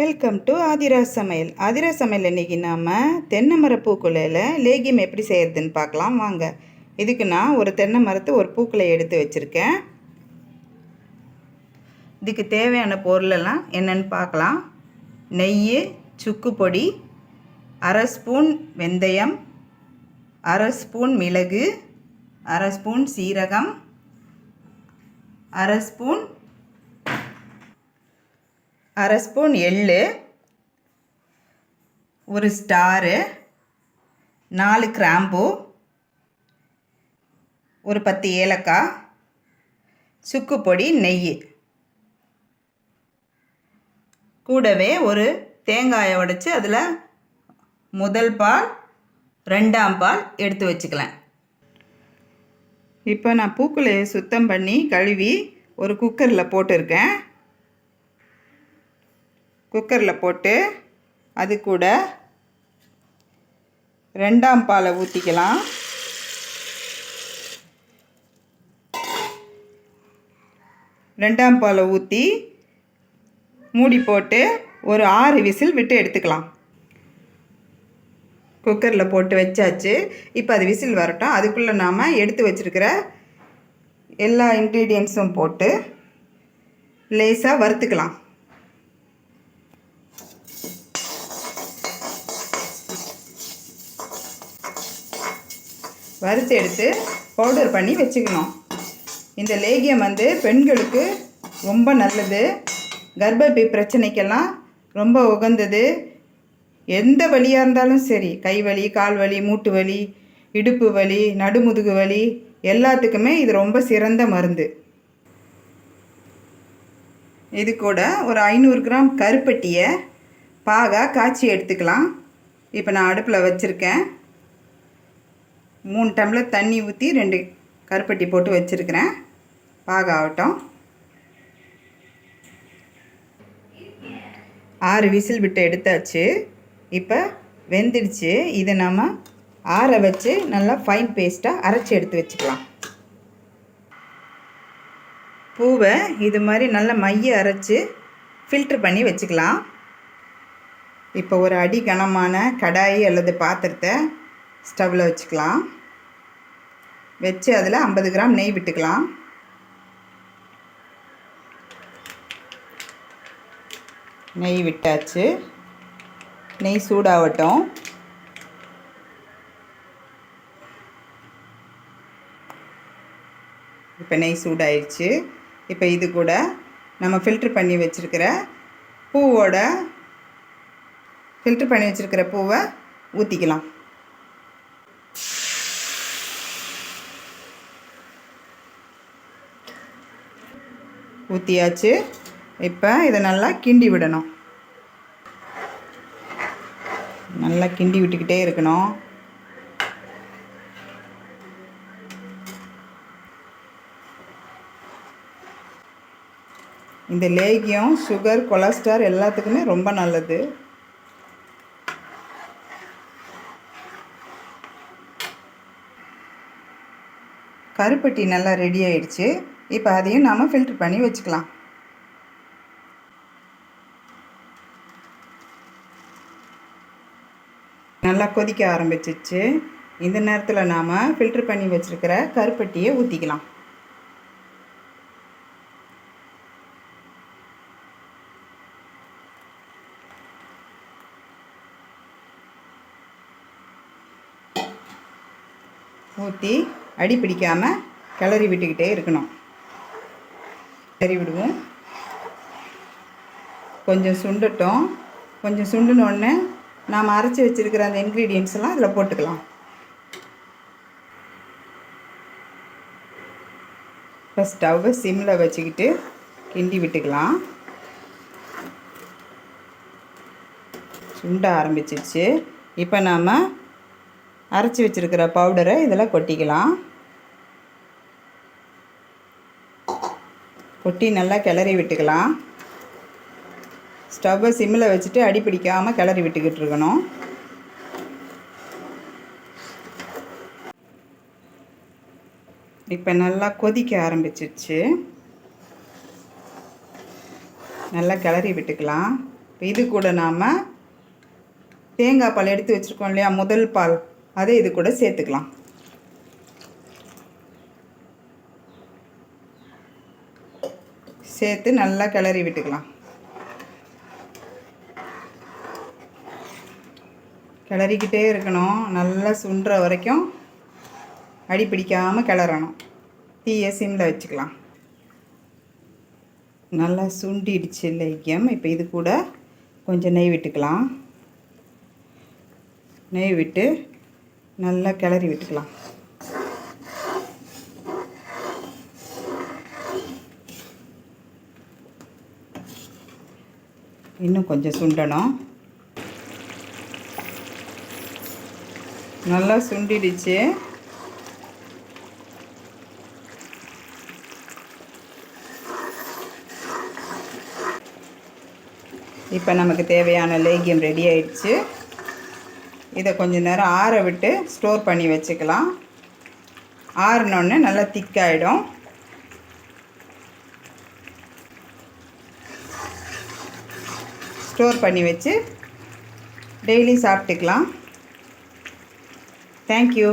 Welcome to Aadhira சமையல் ஆதிரா சமையல் இன்றைக்கி நாம் தென்னை மர பூக்குலையில் லேகியம் எப்படி செய்கிறதுன்னு பார்க்கலாம். வாங்க. இதுக்கு நான் ஒரு தென்னை மரத்தை ஒரு பூக்களை எடுத்து வச்சுருக்கேன். இதுக்கு தேவையான பொருளெல்லாம் என்னென்னு பார்க்கலாம். நெய் சுக்கு பொடி அரை ஸ்பூன் வெந்தயம் அரை ஸ்பூன் மிளகு அரை ஸ்பூன் சீரகம் அரை ஸ்பூன் அரை ஸ்பூன் எள்ளு ஒரு ஸ்டாரு நாலு கிராம்பு ஒரு பத்து ஏலக்காய் சுக்கு பொடி நெய். கூடவே ஒரு தேங்காயை உடச்சி அதில் முதல் பால் ரெண்டாம் பால் எடுத்து வச்சுக்கலாம். இப்போ நான் பூக்குலையை சுத்தம் பண்ணி கழுவி ஒரு குக்கரில் போட்டிருக்கேன். குக்கரில் போட்டு அது கூட ரெண்டாம் பாலை ஊற்றிக்கலாம் ரெண்டாம் பாலை ஊற்றி மூடி போட்டு ஒரு ஆறு விசில் விட்டு எடுத்துக்கலாம். குக்கரில் போட்டு வச்சாச்சு. இப்போ அது விசில் வரட்டும். அதுக்குள்ளே நாம் எடுத்து வச்சுருக்கிற எல்லா இன்க்ரீடியன்ஸும் போட்டு லேசாக வறுத்துக்கலாம். வறுத்து எடுத்து பவுடர் பண்ணி வச்சுக்கணும். இந்த லேகியம் வந்து பெண்களுக்கு ரொம்ப நல்லது. கர்ப்பப்பை பிரச்சனைக்கெல்லாம் ரொம்ப உகந்தது. எந்த வலியாக இருந்தாலும் சரி கை வலி கால் வலி மூட்டு வலி இடுப்பு வலி நடுமுதுகு வலி எல்லாத்துக்குமே இது ரொம்ப சிறந்த மருந்து. இது கூட ஒரு ஐநூறு கிராம் கருப்பட்டியை பாகா காய்ச்சி எடுத்துக்கலாம். இப்போ நான் அடுப்பில் வச்சுருக்கேன். மூணு டம்ளர் தண்ணி ஊற்றி ரெண்டு கருப்பட்டி போட்டு வச்சுருக்கிறேன். பாகாகட்டும் ஆறு விசில் விட்டு எடுத்தாச்சு. இப்போ வெந்துடுச்சு. இதை நாம் ஆற வச்சு நல்லா ஃபைன் பேஸ்ட்டாக அரைச்சி எடுத்து வச்சுக்கலாம். பூவை இது மாதிரி நல்லா மைய அரைச்சி ஃபில்ட்ரு பண்ணி வச்சுக்கலாம். இப்போ ஒரு அடி கனமான கடாயி அல்லது பாத்திரத்தை ஸ்டவ்வில் வச்சுக்கலாம். வச்சு அதில் ஐம்பது கிராம் நெய் விட்டுக்கலாம். நெய் விட்டாச்சு. நெய் சூடாகட்டும். இப்போ நெய் சூடாயிடுச்சு இப்போ இது கூட நம்ம ஃபில்ட்ரு பண்ணி வச்சுருக்கிற பூவோட ஃபில்ட்ரு பண்ணி வச்சுருக்கிற பூவை ஊற்றிக்கலாம் ஊற்றியாச்சு இப்போ இதை நல்லா கிண்டி விடணும். நல்லா கிண்டி விட்டுக்கிட்டே இருக்கணும். இந்த லேகியம் சுகர் கொலஸ்ட்ரால் எல்லாத்துக்குமே ரொம்ப நல்லது. கருப்பட்டி நல்லா ரெடி ஆயிடுச்சு. இப்போ அதையும் நாம் ஃபில்ட்ரு பண்ணி வச்சுக்கலாம். நல்லா கொதிக்க ஆரம்பிச்சிச்சு. இந்த நேரத்தில் நாம் ஃபில்ட்ரு பண்ணி வச்சுருக்கிற கருப்பட்டியை ஊற்றிக்கலாம் ஊற்றி அடி பிடிக்காமல் கிளறி விட்டுக்கிட்டே இருக்கணும். கிளறி விடுவோம் கொஞ்சம் சுண்டட்டும். கொஞ்சம் சுண்டுனோடனே நாம் அரைச்சி வச்சுருக்கிற அந்த இன்க்ரீடியன்ஸ் எல்லாம் அதில் போட்டுக்கலாம். இப்போ ஸ்டவ்வை சிம்மில் வச்சுக்கிட்டு கிண்டி விட்டுக்கலாம். சுண்ட ஆரம்பிச்சிருச்சு. இப்போ நாம் அரைச்சி வச்சுருக்கிற பவுடரை இதில் கொட்டிக்கலாம். கொட்டி நல்லா கிளறி விட்டுக்கலாம். ஸ்டவ்வை சிம்மில் வச்சுட்டு அடி பிடிக்காமல் கிளறி விட்டுக்கிட்டு இருக்கணும். இப்போ நல்லா கொதிக்க ஆரம்பிச்சிடுச்சு நல்லா கிளறி விட்டுக்கலாம். இது கூட நாம் தேங்காய் பால் எடுத்து வச்சுருக்கோம் இல்லையா? முதல் பால். அதை இது கூட சேர்த்துக்கலாம். சேர்த்து நல்லா கிளறி விட்டுக்கலாம். கிளறிக்கிட்டே இருக்கணும். நல்லா சுண்டுற வரைக்கும் அடி பிடிக்காமல் கிளறணும். தீயை சிம்மில் வச்சுக்கலாம். நல்லா சுண்டிடுச்சு லைக்கியம் இப்போ இது கூட கொஞ்சம் நெய் விட்டுக்கலாம். நெய் விட்டு நல்லா கிளறி விட்டுக்கலாம். இன்னும் கொஞ்சம் சுண்டணும். நல்லா சுண்டிடுச்சு. இப்போ நமக்கு தேவையான லேகியம் ரெடி ஆயிடுச்சு. இதை கொஞ்ச நேரம் ஆற விட்டு ஸ்டோர் பண்ணி வச்சுக்கலாம். ஆறினோடனே நல்லா திக்காயிடும் ஸ்டோர் பண்ணி வச்சு டெய்லி சாப்பிட்டுக்கலாம். தேங்க்யூ